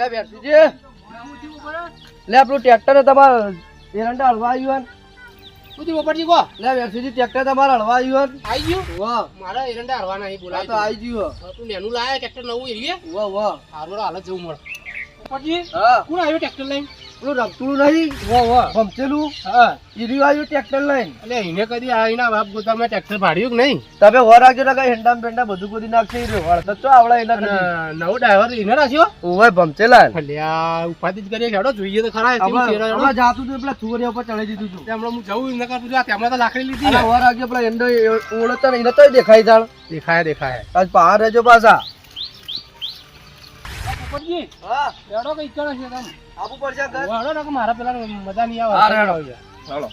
લે બેસુજી લે આપણું ટ્રેક્ટર તમારે એરંડા હળવા આવ્યું શું પોપટજી લે બેસુજી ટ્રેક્ટર તમારે હળવા આવ્યું આવી ગયું? વાહ. મારા એરંડા અહીં બોલાય તો આવી ગયું. તું નેનું લાયા ટ્રેક્ટર નવું એરીએ. વાહ વાહ. હારું હાલ જ જવું મળે. પોપટજી હા. કોણ આવ્યો ટ્રેક્ટર લઈને? પેલું રમતું નહીં. ભમચેલું હા. ઈર્યું આવ્યું ટ્રેક્ટર લઈને. એટલે એને કદી આવીના બાપ ગોતામાં ટ્રેક્ટર ભાડ્યું કે નહીં? તમે રાખજો ને કઈ હેન્ડા બેન્ડા બધું કરી નાખશે ઈ રહ્યો. તો આવડે એના નવો ડ્રાઈવર એને રાખ્યો? ઓવે ભમચેલા અલ્યા ઉપાધિ જ કરીએ હેડો જોઈએ તો ખરા છે. હમણાં જાતું હતું પેલા થુવરિયા ઉપર ચડી દીધું હતું. હમણાં હું જવું એમને કાં પૂછ્યું, આ તેમણે તો લાકડી લીધી અને આગળ રાખજો પેલા એંડો ઓળખતા એને તો દેખાય જાણ. દેખાય દેખાય. આજ બહાર રહેજો પાછા. પોપટજી હા. હેડો કઈ કરે છે તમે. આબુ પડશે ઘર? હેડો ને મારા પેલા મજા નહીં આવે. હા. ચાલો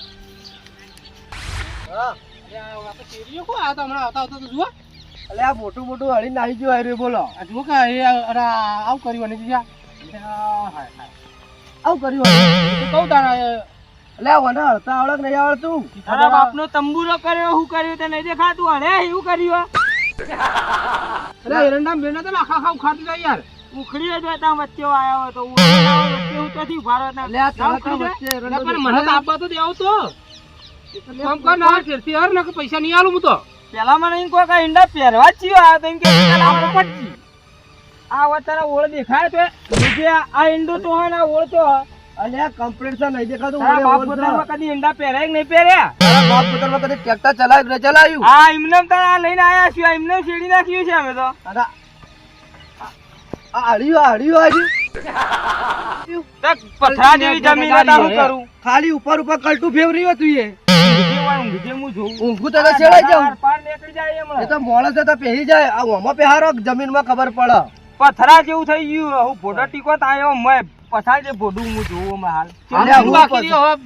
તો આ તો હમણાં આવતા આવતા તો જુઓ. આ મોટું મોટું હળી નાહી ગયું હારે બોલો. આ જુઓ કે એ અરે આવું કર્યું અને. આવું કર્યું કહું તારા એટલે હળતા આવડે કે નહીં આવડતું તારા બાપનો તંબુરો કર્યો હું કર્યું તે નહીં દેખાતું. અરે એવું કર્યું અરે એરંડા બેના તો આખા આખા ખાતું જાય યાર. ઉખડી જ હતા વચ્ચે તો હું વચ્ચે હું ત્યાંથી ઊભા આ ના તડકા ઉખડી વચ્ચે અલ્યા, એરંડો પણ મને તો આપવા તો દેવો તો. કામ કર ના ફેરથી હર ને પૈસા નહીં આલું હું તો. પેલા મને એમ કોઈ ઈંડા પહેરવા જ ચિયો તો એમ કે પેલા આપણે આ વતારા ઓળ દેખાય તો બીજે આ ઈંડું તો હોય ને ઓળ તો અલ્યા કમ્પ્લીટ નહીં દેખાતું તારા બાપ પોતામાં કદી ઈંડા પહેરાય કે નહીં પહેર્યા? તારા બાપ પોતામાં કદી ટ્રેક્ટર ચલાવ્યું ચલાવ્યું? હા એમને લઈને આયા છીએ એમને શેડી નાખ્યું છે અમે તો. આ- આ હળિયું આ હળિયું આવ્યું તક પથરા જેવી જમીન હતા હું કરું? ખાલી ઉપર ઉપર કલટું ફેવરી હતું એ. ઊંઘી તો છેડાઈ જાઉં. પાર નીકળી જાય એમ. એ તો માણસ તો પહેરી જાય. આ ઓમાં પહેરો જમીનમાં ખબર પડે. પથરા જેવું થઈ ગયું. હું ફોટો ટીકો તાયો મેં પથરા જે ફોટું હું જોઉં હાલ. ચલો બાકી ચલો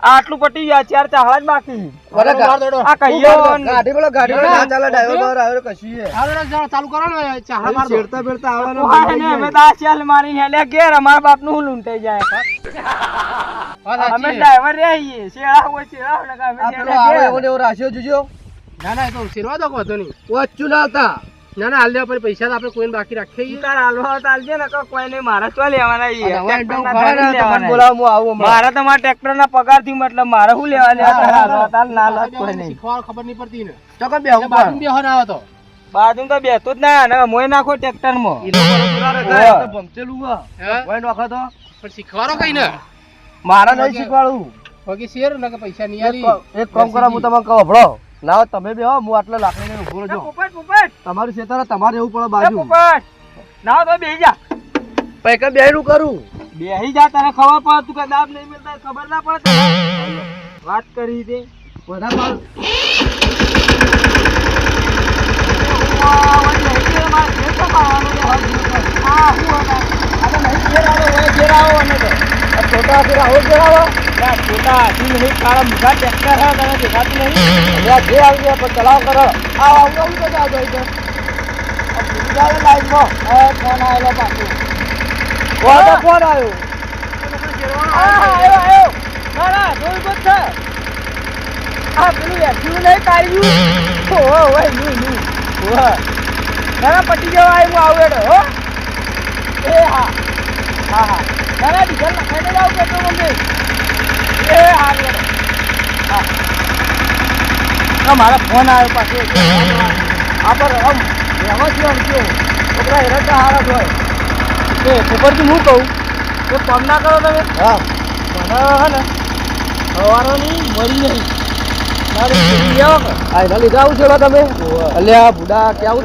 આટલું પટી ગયા ચાર ચાહડા જ બાકી. વરે માર. આ કહીયો ગાડી બોલો ગાડી બોલો. ના ચાલે ડ્રાઈવર બહાર આવ્યો કશી હાલો, ચાલુ કરો ને ચાહડા માર. છેડતા બેડતા આવવાનો હા ને અમે તો આ ચાલ મારીને લે ઘેર અમારા બાપનું લૂંટાઈ જાય અમે ડ્રાઈવર રહીએ શેળા હોય શેળા ને અમે પેલો આવે એવો ને એવો રાખ્યો જોજો. ના ના તો શેરવા દો કહો નહીં. વચ્ચું ના હતા ના ના હાલ દેવા પછી પૈસા તો આપણે કોઈને બાકી રાખીએ ઈ તાર હાલવા તો હાલજે ને કે કોઈ નહીં મારે ચો લેવાના ઈ. અને હવે ટ્રેક્ટરના એંડો ઉખાડે ને ધણી તો મને લેવાના. બોલાવો, હું આવું મારા તો મારા ટ્રેક્ટર ના પગારથી મતલબ મારે શું લેવા લેવા તારે હોય તો ના લાગ કોઈ નહીં. શીખવા ખબર નહીં પડતી ને તો કે પણ. બેહો ના તો. બાજુ તો બેઠો જ ના અને મોય નાખો ટ્રેક્ટરમાં તો ભમચેલું હે. હે? તો. પણ શીખવાડો કઈ ને? મારા નહીં શીખવાડું બાકી શેર ને કે પૈસા નહીં એક આલી. ક- એક કામ કરો હું તમને કહો હભળો ના તમે બે હું આટલા લાકડી લઈને ઊભો રહ્યો પોપટ પોપટ. તમારું ખેતર તમારે એવું પડે બાજુ. પોપટ. ના તો બેહી જા. પૈકા બેનું કરું. બેહી જા તને ખબર પડે તું કે દાબ નહીં મળતા ખબર ના પડે વાત કરી દે બધા માલ. છોટા ફેરા આવો ઘેર આવો. છોટા હાથી નહીં તારા મોટા ટ્રેક્ટર હે તને દેખાતું નહીં? જે આવી જાય પણ ચલાવ કરો. આવો આવો આવું તો જાવ જાય તો? આ ભૂલી જાવ ને? લાઈનમાં ફોન આવેલો પાછો. કોણ તો ફોન આવ્યો આવ્યો આવ્યો ના ના જોઈ બસ છે? આ પેલું એક્ટિવ નહીં કાઢ્યું. ઓહો ઓયનું નું ઓહો. ના ના પટી જવા આવ્યું હું આવું એડો હો. એ હા. હા હા. ના ના ડીઝલ નખાઈને જાવ પેટ્રોલ પંપે ના મારો ફોન આવ્યો પાછો. આ પર આમ વ્યવસ્થિત આમ કયો છોકરા હેરતા હારા જ હોય. એ ઉપરથી હું કહું? તો કામ ના કરો તમે? હા. મને હે ને સવારોની મળી નહીં. કેવું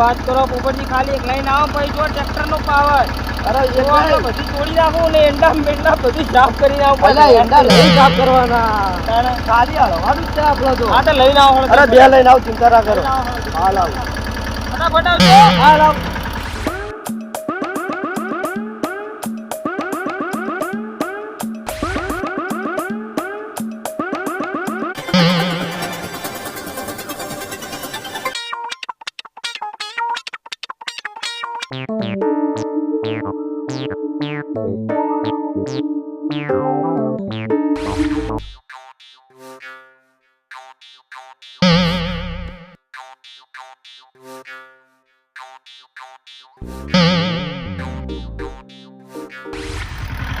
વાત કરો પોપટજી ખાલી એક લાઈન આવો પછી જો ટ્રેક્ટર નો પાવર લઈને આવો. હળો. લઈને આવ ચિંતા ના કરો. હાલ આવ. ફટાફટ હાલ આવ.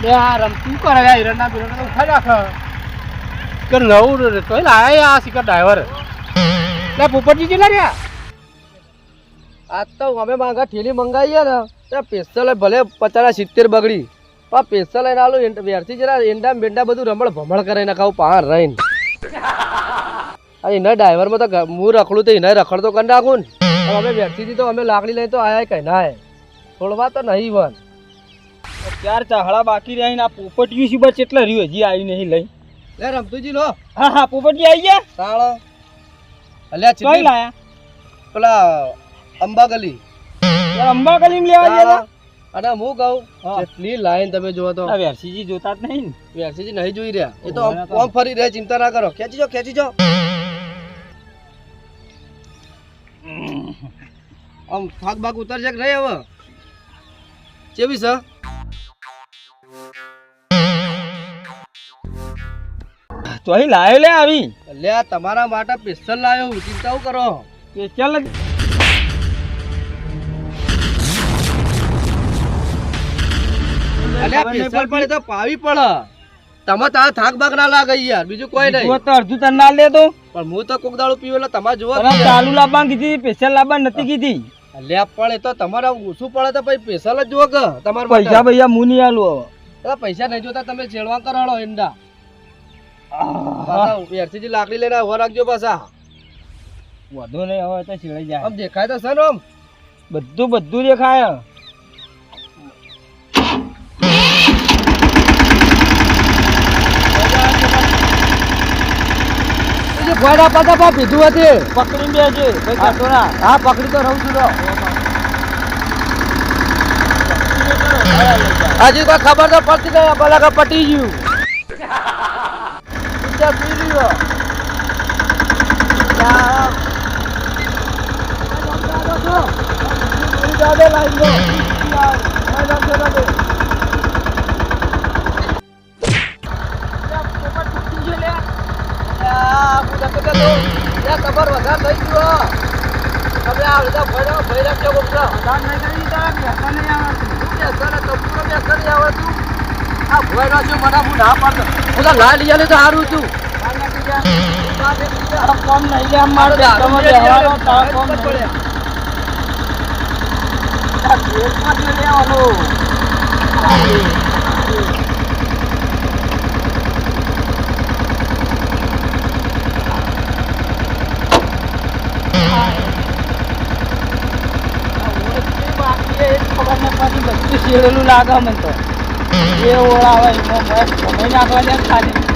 લે આ રમતું કરે આ હિરણના બિરણના તો કે નવું તોય લાયા આ શિખર ડ્રાઈવર લે, પોપટજી કેટલા રહ્યા? આજ તો અમે માંગા ઠેલી મંગાવીએ ને તો ભલે પચાસ સિત્તેર બગડી. પણ પેસ્ટલ લઈને આલો વ્યારથી જરા એંડા બેંડા બધું રમણ ભમણ કરાવી નાખાવું પાર રહીને. એના ડ્રાઈવરમાં તો હું રખડું તો એને રખડતો કરી નાખું ને. અમે વ્યક્તિથી તો અમે લાકડી લઈને તો આયા કઈ ના થોડવા તો નહીં વન. ચાર ચાહડા બાકી રહ્યા આ પોપટિયું શી બસ એટલે રહ્યું હજી આવી નહીં લઈ. લે રમતુજી લો. હા હા પોપટિયું આવી ગયા? તાળો. અલ્યા કઈ લાયા? પેલા અંબા ગલી યાર અંબા કલીમ લેવા ગયા. અને હું કહું હા. કેટલી લાઈન તમે જોવો તો. વેરસીજી જોતા જ નહીં ને. નહીં જોઈ રહ્યા. એ તો આમ ફરી રહ્યા ચિંતા ના કરો. ખેંચી જો ખેંચી જો આમ થાક બાક ઉતરશે કે નહીં હવે? કેવી છે? તો અહીં લાયો લે આવી. લે તમારા માટે પિસ્તલ લાયો હું ચિંતા કરો. પિસ્તલ પડે તો પાવી પડે. તમે તારા થાક બાક ના લાગે યાર બીજું કોઈ નહીં. તો અડધું તને ના લે પણ હું તો કોક દાડું પીવું એટલે તમારે જોવા ચાલુ લાવવાનું કીધી સ્પેશિયલ લાવવાનું નથી કીધી. લે પણ એ તો તમારે ઓછું પડે તો પછી જ જુઓ કે તમારે પૈસા પૈસા હું નહીં આલું હવે. પૈસા પૈસા નહીં જોતા તમે છેડવા કરાડો ઈંડા. પાછા લાકડી લઈને ઊભા રાખજો પાછા. વધુ નહીં હવે તો છેડાઈ જાય. આમ દેખાય તો છે ને આમ. બધું બધું દેખાય. ભોય પાછા પા પીધું હતી. પકડી બેજે હા. પકડી તો રહું છું તો હજી કોઈ ખબર તો પડતી નહીં ભલા કે પટી ગયું પિક્ચર પી લ્યો. જાદે લાઈન. યા, તમારે વધારે થઈ ગયો તમે આ બધા ભર્યો કોક તો. આ ભોયનો છે, મને ના પાડતો. હું તો તો નહીં લે જ લેવાનું શેરેલું લાગે મને તો એ ઓળાવે એમાં મસ્ત સમય નાખવા દે ખાલી.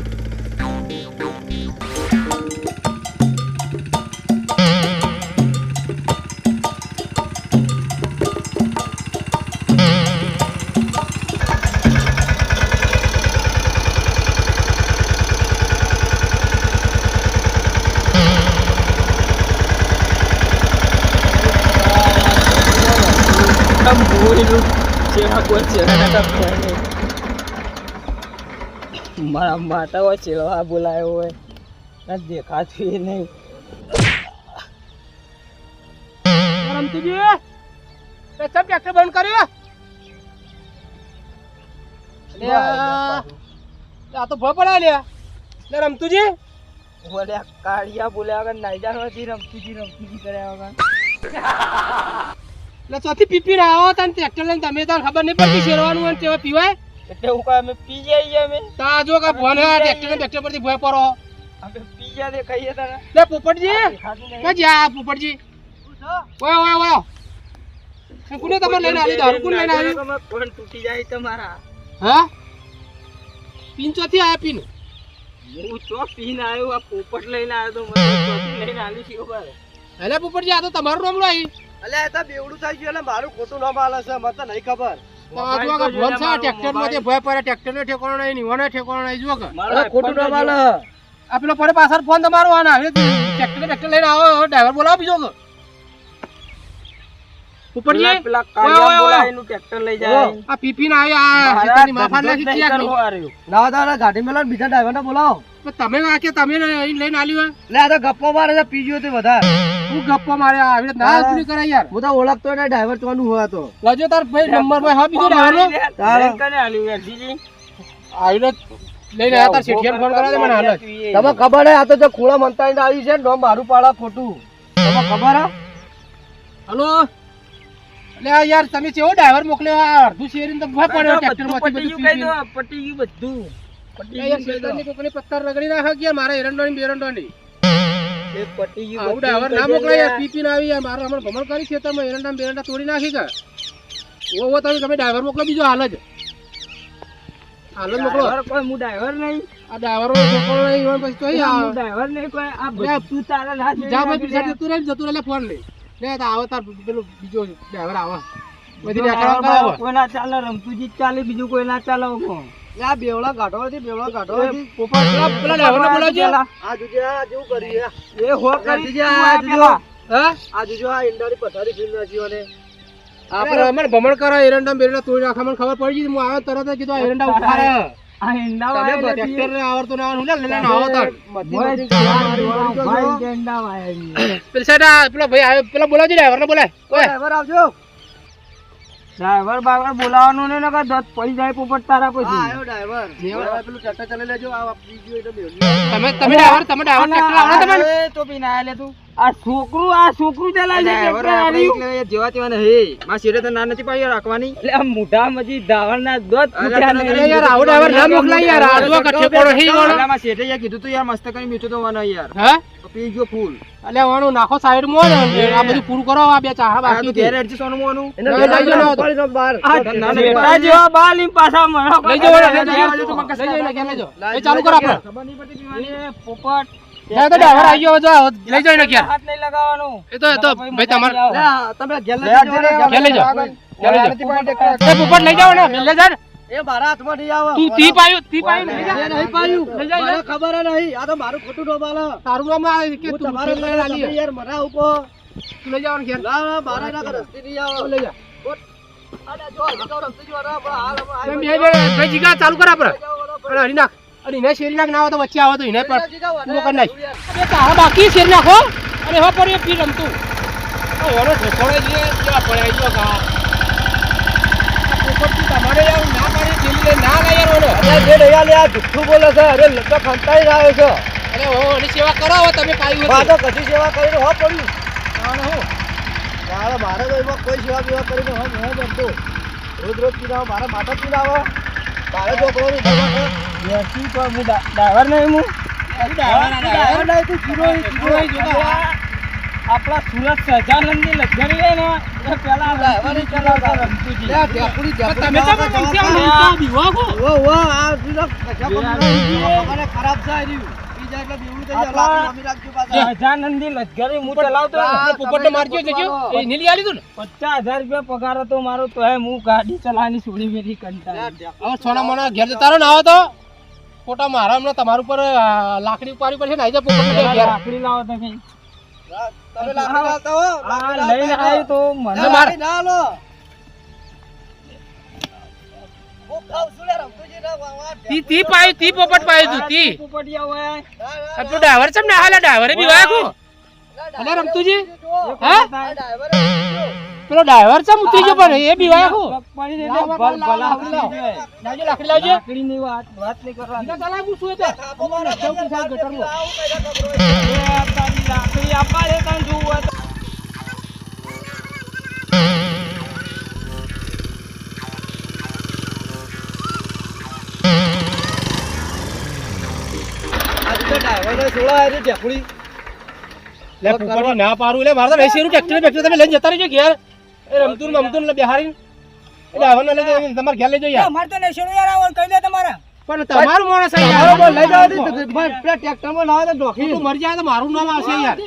મારા માતા હોય ચેલવા બોલાયો હોય. નથી દેખાતું એ નહીં. રમતુજી સબ ટ્રેક્ટર બંધ કર્યો? આ તો ભ પડ્યા લ્યા લે રમતુજી. બોલ્યા કાળિયા બોલ્યા વગર નાઈજાર હતી રમતીજી રમતીજી કર્યા વગર. લે ચોથી પીપી આવો તને ટ્રેક્ટર લઈને તમે તો ખબર નહીં પડતી શેરવાનું હોય તેવા પીવાય? એટલે હું કાંઈ અમે પી જઈએ અમે. તા જો કે ભોન ટ્રેક્ટર ટ્રેક્ટર પરથી ભોય પરો અમે પી જા દે ખાઈએ તારે. લે પોપટજી. કે જા જ્યાં આ પોપટજી? ઓય ઓય ઓય કુને તમે લઈને આવી દારૂ કુને લઈને આવ્યું તમે કોણ તૂટી જાય તમારા? હા? પીન ચોથી આયા પીન? હું ચો પીને આવ્યો આ પોપટ લઈને આવ્યો તો મને ચોથી લઈને આવી છે ખબર? એટલે પોપટજી આ તો તમારું નામ આવી અલે આ તો બેવડું થઈ ગયું એટલે મારું ખોટું નામ આલે છે મને તો નહીં ખબર. આ ભોન છે આ ટ્રેક્ટરમાં તે ભય પડે ટ્રેક્ટરનો ઠેકાણો નહીં નીવાનો ઠેકાણો નહીં જુઓ કે. ખોટું ના માલે આ પેલો પડે પાછળ ફોન તમારો આના. ટ્રેક્ટર ટ્રેક્ટર લઈને આવો ડ્રાઈવર બોલાવો બીજો કે. ઉપરજી. પેલા ઓય, ઓય, ઓય. ટ્રેક્ટર લઈ જાય. આ પીપી ના આ સીતાની માફા નાખી ચેક કરવો આ રહ્યું. ના તારા ગાડી મેલો ને બીજા ડ્રાઈવરને બોલાવો. તો તમે આ કે તમે લઈને આલ્યો લે આ તો ગપ્પો મારે છે પીજો તે વધારે. હું ગપ્પો મારે આવી ના હા. કરે યાર. હું તો ઓળખતો ને ડ્રાઈવર ચોનું હોય તો લજો તાર ભાઈ નંબર ભાઈ હા બીજો ડ્રાઈવર તારે. કને આલ્યું જીજી આવીને લઈને આવ્યા તાર શેઠિયાને ફોન કરા દે મને હાલ તમે ખબર હે આ તો જો ખોળા મંતાઈને આવી છે ને મારું પાડા ખોટું. તમે ખબર હે? હલો? એટલે યાર તમે કેવો ડ્રાઈવર મોકલ્યો? આ અડધું શેરીને તો ભય પડ્યો ટ્રેક્ટર બધું પટી ગયું બધું પટી ગયું બધું. પટી યાર ગયું કહી દો. શેતાનની કોકની પત્તર રગડી નાખે કે મારા એરંડોની બેરંડોની? ડ્રાઈવર ના મોકલાય પીપી ના આવી મારો હમણાં ભમણ કરી ખેતરમાં એરંડા બેરંડા તોડી નાખી કે ઓ ઓ તમે તમે ડ્રાઈવર મોકલો બીજો હાલ જ. હાલ જ મોકલો. હું ડ્રાઈવર નહીં. આ ડ્રાઈવરો મોકલો નહીં હોય પછી તો અહીં હું આ- ડ્રાઈવર નહીં કોઈ. આ તું બધું તારા ના જા ભાઈ પીછા દે. જતું રહે જતું રહે ફોન લઈ. લે તો આવો તાર પેલો બીજો ડ્રાઈવર આવે. બધી ચાલે રમતુજી જ ચાલે બીજું કોઈ ના ચાલે. લે આ ગાઢો હતી બેવડા ગાઢો હતી પેલા પેલા ડ્રાઈવરને બોલાવજો. આ જોજે આ જેવું કરી એ હો કરી વેરજીજી, આ આ જોજો. આ જોજો આ ઈંડાની પથારી ફીર નાખ્યો ને આપણે રમણ ભમણ કરો એરંડા બેરંડા તોડી નાખા મને ખબર પડી ગઈ. હું આવ્યો તરત જ કીધું આ એરંડા ઉખાડે આ ટ્રેક્ટર ને આવડતું ના આવો તાર. પેલી ભાઈ આવ્યો પેલો બોલાવજો ડ્રાઈવરને બોલાય. ઓય. ડ્રાઈવર આવજો. ડ્રાઈવર બાવર બોલાવવાનું નહીં નકર દત પડી જાય પોપટ તારા પછી. આયો ડ્રાઈવર. હવે પેલું ટ્રેક્ટર ચલાવી લેજો આ બીજો એટલે તમે તમે ડ્રાઈવર તમે ડ્રાઈવર ટ્રેક્ટર આવડે તમને તો બી ના આલે તું. આ છોકરું આ છોકરું ચલાવે છે ટ્રેક્ટર આર્યું. એટલે આ મોઢામાંથી ધાવણના દૂધ ફૂટ્યા નહીં. યાર આવો ડ્રાઈવર ના મોકલાય યાર આ જો કઠે કોણો હી વાળો હા અલ્યા વાણું નાખો સાઈડમાં આ બધું પૂરું કરો આ બે ચાહા બાકી લઈ પાછા લઈ લઈ લઈ એ ચાલુ કરો આપણે ખબર નહીં પડતી પોપટ ત્યાં તો ડાવર આવી ગયો જો લઈ એને ઘેર હાથ નહીં લગાવવાનું એ તો એ તો ભાઈ તમાર તમે ઘેર લઈ લે, જાઓ, ઘેર લઈ જાઓ. ઘેર લઈ પોપટ લઈ જાઓ ને લઈ જાઓ એ મારા હાથમાં નહીં આવે. તું તી પાયું તી પાયું લઈ જા નહીં પાયું. લઈ જા, મને ખબર નહીં. આ તો મારું ખોટું ડોબાલે. તારું નામ આ કે તું તમારે લઈ તમે યાર મરા ઉપર. તું લઈ જાઓ ને ઘેર ના, ના, મારા ના રસ્તે નહીં આવે. લઈ જા અરે, જો, રસ્તે જો રા પણ હાલ આવ્યા. બે જીગા ચાલુ કર આપણે. અને હરી નાખ અને એને શેરી નાખ ના આવે તો વચ્ચે આવે તો એને પણ પૂરો કરી નાખ. એ તારા બાકી શેર નાખો અને હવે પર એ પી રમતું. ઓ એનો ઠેકોડે જે કેવા પડ્યા જો કા તમારે યાર ના પાડી લઈને ના યાર ઓનો અરે, જે આલે, આ જુઠ્ઠું બોલે છે. અરે લગ્ન ફંટાઈ રહ્યો છો. અરે એની સેવા કરો હવે તમે પાયું હતું. તો કશી સેવા કરીને હો પડ્યું તાણે હું. મારે મારે તો એમાં કોઈ સેવા બેવા કરીને હો નહીં જમતો રોજ રોજ પીનાવો મારે માથા પીનાવો મારે છોકરો બેસી તો હું ડ્રા- ડ્રાઈવર નહીં હું? આપણા સુરત સહજાનંદની લક્ઝરી છે ને એ પેલા ડ્રાઈવર ચલાવતા. રમતુજી. લે, ખરાબ થાય રહ્યું. હું ચલાવતો. મારજો જજો એ નીલી આલી દઉં પચાસ હજાર રૂપિયા પગાર હતો મારો તો હું ગાડી ચલાવવાની છોડી મેલી કંટાળી. હવે સોના મોના ઘેર જતા ને આવો તો. ખોટા મારા હમણાં તમારા ઉપર લાકડી ઉપાડી પડશે ને પોપટ લાકડી લાવો તમે તમે લાકડી લાવતા હો. લઈને આવ્યો તો મને ના લો. તી તી પાયું તી પોપટ પાયું તું તી પોપટિયા હોય ના, ના, આ પેલો ડ્રાઈવર છે ને હાલે ડ્રાઈવરે બી કો ના, અલે રમતુજી જો. હા જ જો. પેલો ડ્રાઈવર છે ઉતરી ગયો પણ એ બી વાયા કો પગ પડી જાય એટલે ભલ ભલા. લાવજો લાકડી લાવજો લાકડીની વાત વાત નહીં કરવાની. બીજા ચાલા હું કેવું પચાસ થાય ગટરમાં? લાવું, પહેલા ખબર હોય. એ તારી લાકડી આપવા દે તને જોવું લે ના પારું લે મારે તો ટ્રેક્ટર તમે લઈને જતા રહેજો ઘેર. એ રમતું રમતું ને બેહારી એ ડ્રાઈવરને લઈ જઈને તમારે ઘેર લઈ યાર. પણ તમારું માણસ છે યાર. મારો બોલ લઈ જવા દે, તો પેલા ટ્રેક્ટરમાં ના આવે તો મરી જાય તો મારું નામ આવશે યાર.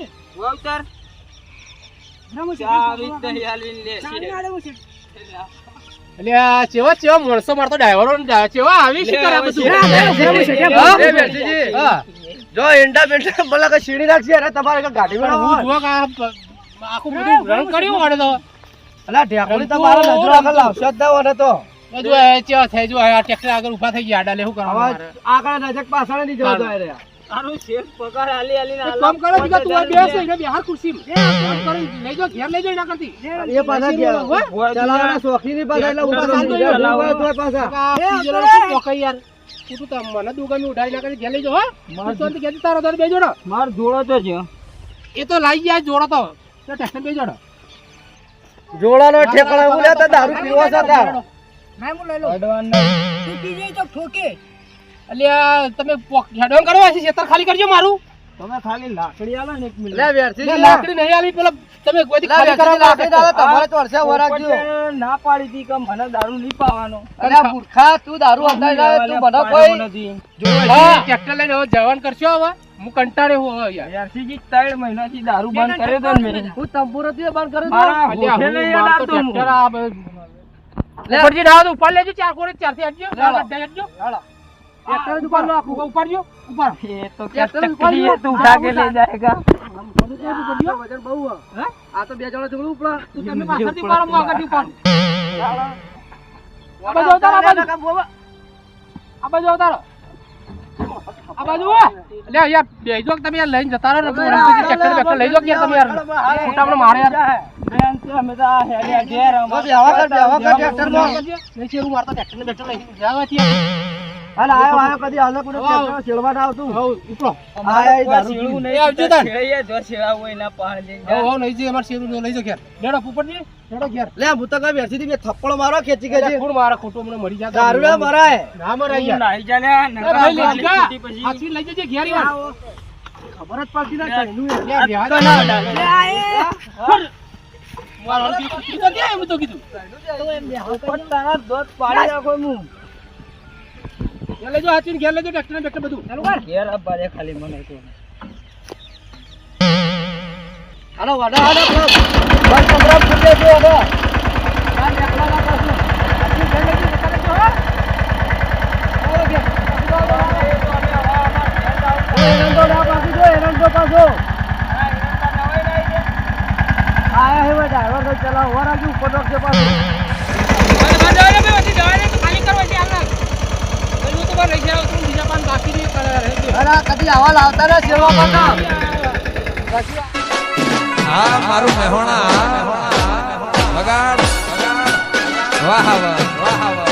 વાવતર. ચાવી દહીં લે છે. એટલે આ ચેવા ચેવા માણસો મારતો ડ્રાઈવરો ચેવા આવી શું કરે બધું હા? હા? એ વેરજીજી, હા. જો એંડા બેંડા ભલે કે શીણી નાખશે અરે તમારે ગાડી માં હું કે આખું બધું રન કર્યું વળે તો અલા તમારે નજરો આગળ લાવશો જ ના તો જો એ ચેવા થાય જો આ ટ્રેક્ટર આગળ ઊભા થઈ ગયા આડા લે શું આગળ નજક પાછળ નહીં જવા. તારું શેઠ પગાર આલી આલીને એક કામ કરો બીજા તું આ બેસ એને બિહાર ખુરશી કામ કરો લઈ જાઓ ઘેર લઈ જાઓ એના કરતી એ પાછા ચલાવવાના શોખીન ય પાછા એટલે ઊભા ચલાવવા ચલાવવા. ઊભા પાછા. આ પિજોડા શું પોકાય યાર તું તો મને દુકાન ઉઠાવી નાખે ઘેર લઈ જાઓ હો માર- તું તો ઘેર તારો તારો બેજો ને માર જોડો તો છે એ તો લાઈ ગયા જોડો તો તો ટેક્ટર બેજો ને જોડાનો તો દારૂ પીવો છો તાર. અડવાન એટલે તમે હેડવાન કરો આ ખેતર ખાલી કરજો મારું. તમે ખાલી લાકડી આલો ને એક મિનિટ. લે વેરસીજી, લાકડી નહીં આલી પેલા તમે કોઈથી લે ખાલી વેરસીજી, લાકડી ના તમારે તો વર્ષે વરાગજો. ના પાડી હતી કે મને દારૂ નહીં પાવાનો. અરે મૂર્ખા, તું દારૂ હંતાઈ આવે, તું મને કોઈ નથી. હા ટ્રેક્ટર લઈને હવે જવાન કરશો હવે? હું કંટાળે હું હવે યાર. યારસીજી ત્રણ મહિનાથી દારૂ બંધ કર્યો તો મેં. હું તંબુરથી બંધ કર્યું હતું. મારા અલ્યા, હોઠે હું નહીં મારતો ટ્રેક્ટર આ લે. ઉપરથી ના ઉપર લેજો ચાર કોરે ચાર હાલો. હટજો. હાલો. ટ્રેક્ટર જ ઉપર લો આખું ઉપર જો ઉપર એ તો યાર, क्या તમે चक्री है उठा तू लो। उठा के ले जाएगा આ તો વજન બહુ હે. હે? આ તો બે જણા જોડું ઉપડા. તું તમે પાછળથી ઉપાડો, હું આગળથી ઉપાડું. આ બાજુ અવતારો, આ બાજુ. આ બાજુ અવતારો. આ બાજુ હો. લે યાર બેસજો કે તમે યાર લઈને જતા રહો ને તું રમતીથી ટ્રેક્ટર બેક્ટર લઈ જાઓ કે યાર તમે યાર ખોટામાં મારે યાર बहन से हमें तो हेले घेर हम બસ બેહવા કર, બેહવા કર ટ્રેક્ટરમાં. નહીં છે, એવું મારતા ટ્રેક્ટરને બેક્ટર લઈ જવાથી યાર. હાલ આયો, આયો, કદી હાલે ટ્રેક્ટરમાં છેડવા ના આવતું. હઉ, ઉપડો. આયા એ દારૂ નહીં આવજો તાન. છેડાઈએ જો છેડા હોય ના પાણ દે હઉ, હઉ, લઈ જઈએ, અમારે શેરું લઈ જો ઘેર. લેડો, પોપટજી, લેડો ઘેર. લે હું તો કઈ બેસીથી બે થપ્પડ મારો ખેંચી કે ખેંચી. કોણ મારા ખોટો મને મરી જા દારૂ ના મરાય ના મરાય યાર. નાઈ જા લે એ લઈ જા. પછી હાચવી લઈ જજે ઘેર યાર. ખબર જ પડતી ના કઈનું લે યાર, વ્યાજ તો ના ડાલે. કે એમ તો કીધું તો એમ બે હાથ પર તારા દોત પાડી રાખો હું ઘેર લઈ જાઓ, હાચવીને ઘેર લેજો ટ્રેક્ટર ને બેક્ટર બધું. ચાલુ કર. ઘેર અબ્બા દે ખાલી મને તો હાલો વાડા હાલો બસ. કમરા ફૂટે છે હવે. આ નેકળા ના પાછું. આટલું ઘેર લઈ જતા રહેજો, હો. હાલો ઘેર. એ ના પાછું જો, એરંડો પાછો. આયા હે ડ્રાઈવર તો ચલાવો. વરાગ્યું, ઉપર રોકજો પાછું. જવાને બે વચ્ચે જવાને તો ખાલી કરો વચ્ચે હાલના. બહાર લઈ જાઓ, તું બીજા પાન બાકી નહીં કરે, અરે કદી આવા લાવતા ને સેવા કરતા હા મારું મહેણા બગાડ વાહ વાહ વાહ વાહ.